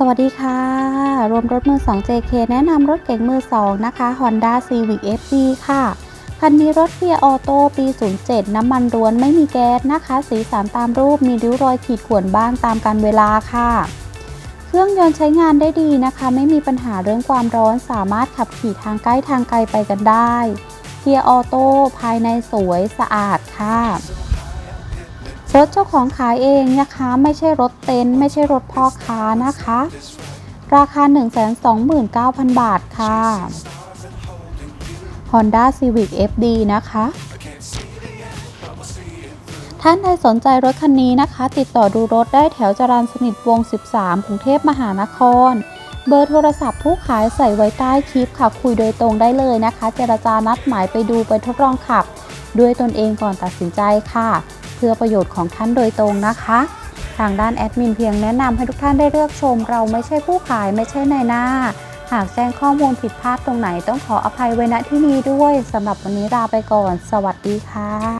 สวัสดีค่ะ รวมรถมือ 2 JK แนะนำรถเก๋งมือ 2 นะคะ Honda Civic FD ค่ะ คันนี้รถเกียร์ออโต้ปี 07 น้ำมันร้วนไม่มีแก๊สนะคะ สีสันตามรูปมีริ้วรอยขีดข่วนบ้างตามการเวลาค่ะ เครื่องยนต์ใช้งานได้ดีนะคะ ไม่มีปัญหาเรื่องความร้อนสามารถขับขี่ทางใกล้ทางไกลไปกันได้ เกียร์ออโต้ภายในสวยสะอาดค่ะ รถเจ้าของขายเองนะคะ ไม่ใช่รถเต็นท์ไม่ใช่รถพ่อค้านะคะ ราคา 129,000 บาทค่ะ Honda Civic FD นะคะ ท่านใดสนใจรถคันนี้นะคะ ติดต่อดูรถได้แถวจรัญสนิทวง 13กรุงเทพมหานคร เบอร์โทรศัพท์ผู้ขายใส่ไว้ใต้คลิปค่ะ คุยโดยตรงได้เลยนะคะ เจรจานัดหมายไปดูไปทดลองขับ ด้วยตนเองก่อนตัดสินใจค่ะ เพื่อประโยชน์ของท่านโดยตรงนะคะ ทางด้านแอดมินเพียงแนะนำให้ทุกท่านได้เลือกชม เราไม่ใช่ผู้ขายไม่ใช่นายหน้า หากแจ้งข้อมูลผิดพลาดตรงไหนต้องขออภัยไว้ณที่นี้ด้วยสำหรับวันนี้ลาไปก่อน สวัสดีค่ะ